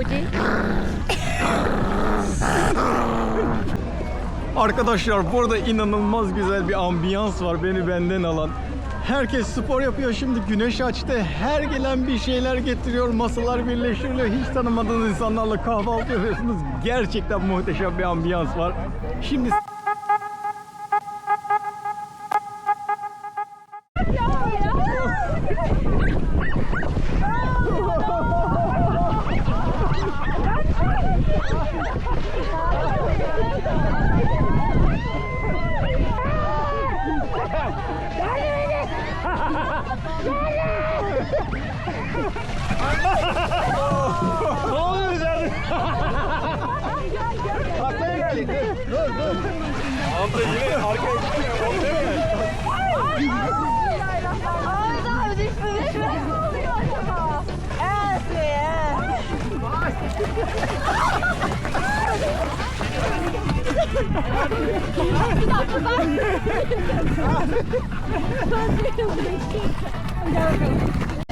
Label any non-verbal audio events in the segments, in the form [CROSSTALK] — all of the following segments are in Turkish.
뭐지? Arkadaşlar burada inanılmaz güzel bir ambiyans var beni benden alan. Herkes spor yapıyor şimdi güneş açtı. Her gelen bir şeyler getiriyor. Masalar birleştiriliyor. Hiç tanımadığınız insanlarla kahvaltı yapıyorsunuz. Gerçekten muhteşem bir ambiyans var. Şimdi ne oluyor içeride? Arkaya gelin. Dur dur. Abla yine arkaya gidiyor. Ağzı düşmüş. Ne oluyor acaba?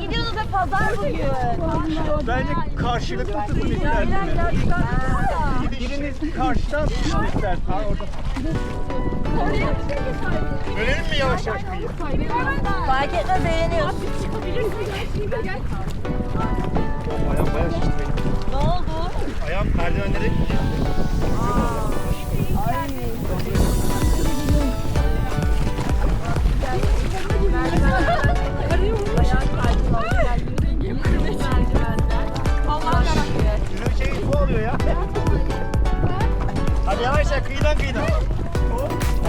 gidiyorsunuz be pazar bugün? Bence karşılıklı tutun isterseniz. Biriniz karşıdan tutun isterseniz. Ha, orada. Dönelim mi yavaş yavaş kıyıya? Fark etmez eğleniyoruz. Ayağım bayağı şişti benim. Ne oldu? Ayağım merdivenlere Şunun Yavaş kıyıdan kıyıdan.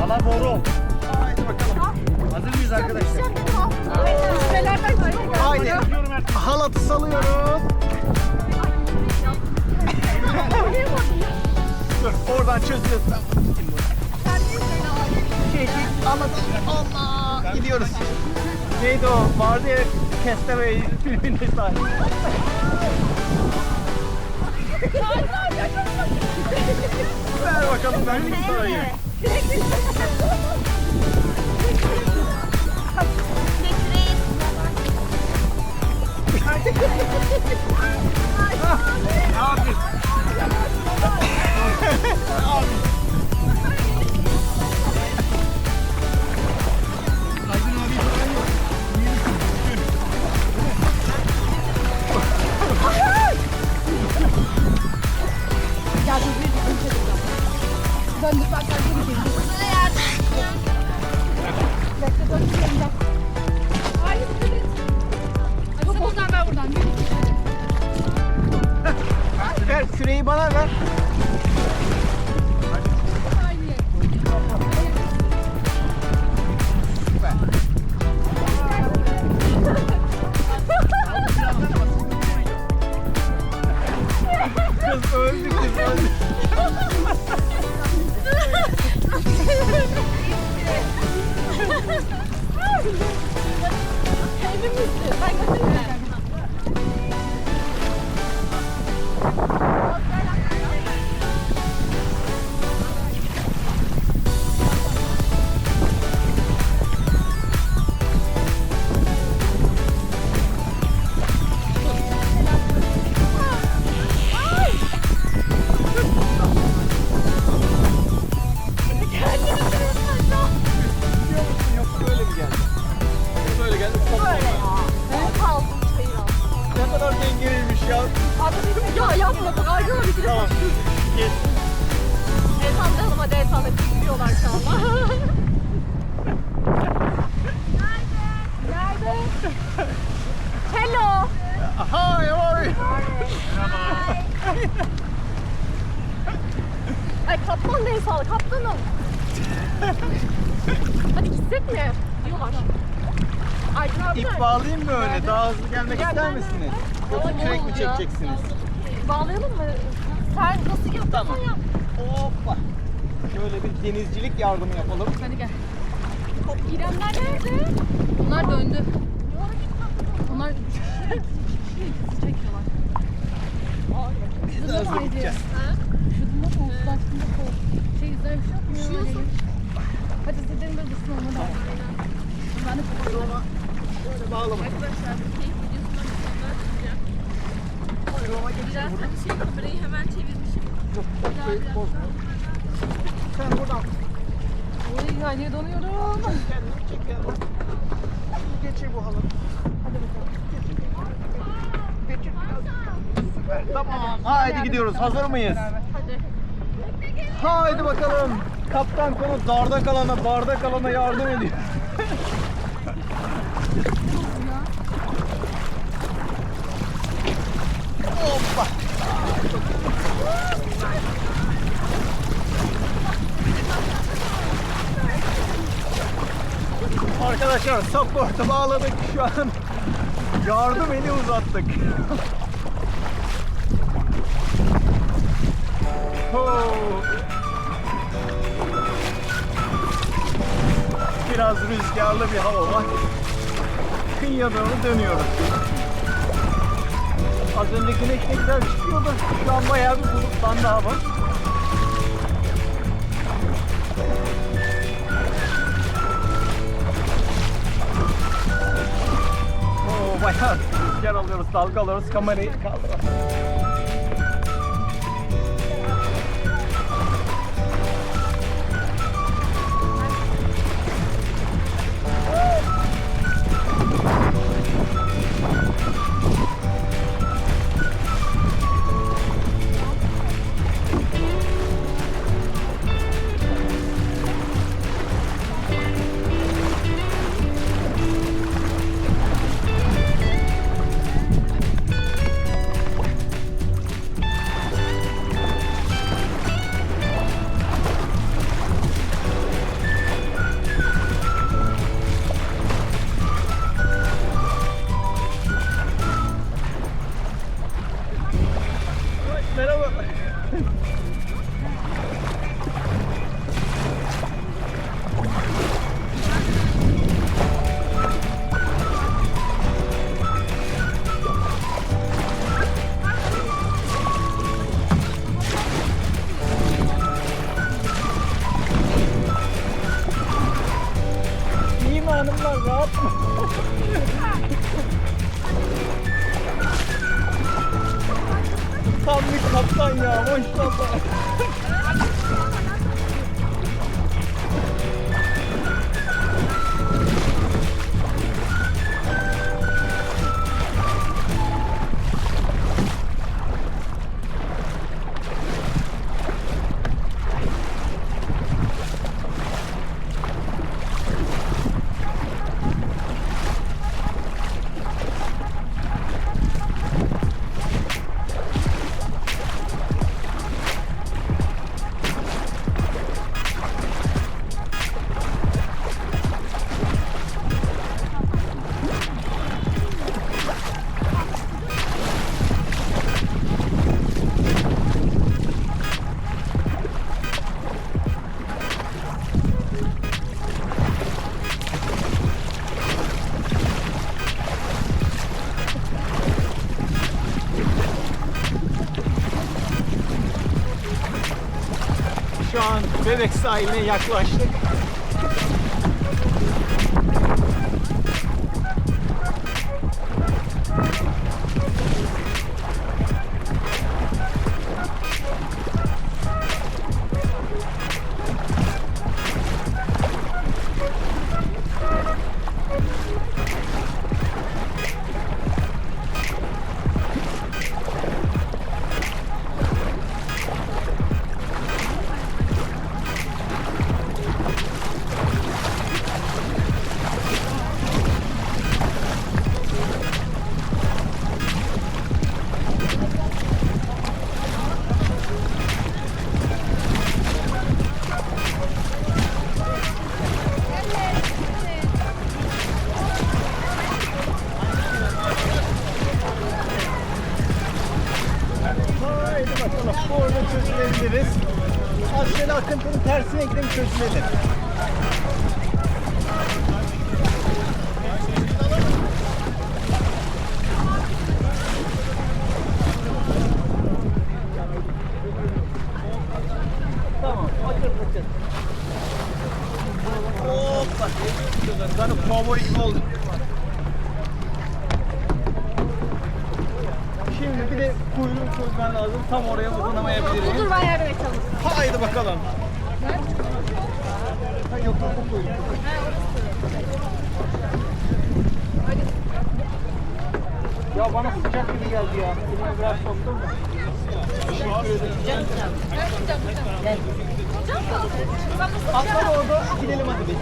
Ala boru. Haydi bakalım. Hazır mıyız arkadaşlar? Haydi. Halatı salıyorum. Dur oradan çözüyoruz. Şey, anladım. Allah. Gidiyoruz. Neydi o? Vardı ya Castaway filminde sahne. Ver bakalım ben de sarayım. Abi. Bak ayrıla bir Tamam. Gel. El sallayalım hadi el sallayalım. Şu anda. Nerede? Hello. Hi, how are you? Ay kaptan da el salla kaptanım. hadi gitsek mi? Diyorlar. Aydın abi İp nerede? bağlayayım mı öyle? Daha hızlı gelmek Gel, ister misiniz? Yoksa kürek mi çekeceksiniz? Bağlayalım mı? Sen nasıl yapıyorsan Tamam. yap. Hoppa. Şöyle bir denizcilik yardımı yapalım. Hadi gel. İremler nerede? Onlar döndü. Onlar [LAUGHS] çekiyorlar. da hızlı gideceğiz. Şudunda mı? Uzlaştığında kol. Şey güzel bir şey yok mu? Üşüyorsun. Hadi siz gidelim böyle dursun olmadan. Ben de Roma şöyle bağlamak. Arkadaşlar keyif. Biraz buradan. kamerayı hemen çevirmişim. Sen buradan Oy yani donuyorum. çek. Geçir bu halı. Bakalım. Geçir biraz. Tamam. Gidiyoruz. Hazır mıyız? Hadi. Bakalım. Kaptan konu darda kalana, barda kalana yardım ediyor. Hoppa. Arkadaşlar support'u bağladık şu an. Yardım eli uzattık. Biraz rüzgarlı bir hava var. Kıyıya doğru dönüyoruz. Az önce güneş ne güzel çıkıyordu. Şu an bayağı bir bulutlandı hava. Oo, bayağı rüzgar alıyoruz, dalga alıyoruz. Kamerayı kaldıralım. Hanımlar rahat mı? Tam bir kaptan ya maşallah. Bebek sahiline yaklaştık. etmedi. Tamam, açır fırçın. Hoppa, Garip kovboy gibi oldu. Şimdi bir de kuyruğu çözmen lazım. Tam oraya uzanamayabilirim. Dur ben yardım et Haydi bakalım. Ya bana sıcak gibi geldi ya. Elime biraz soktum. Da. Atla orada gidelim hadi biz.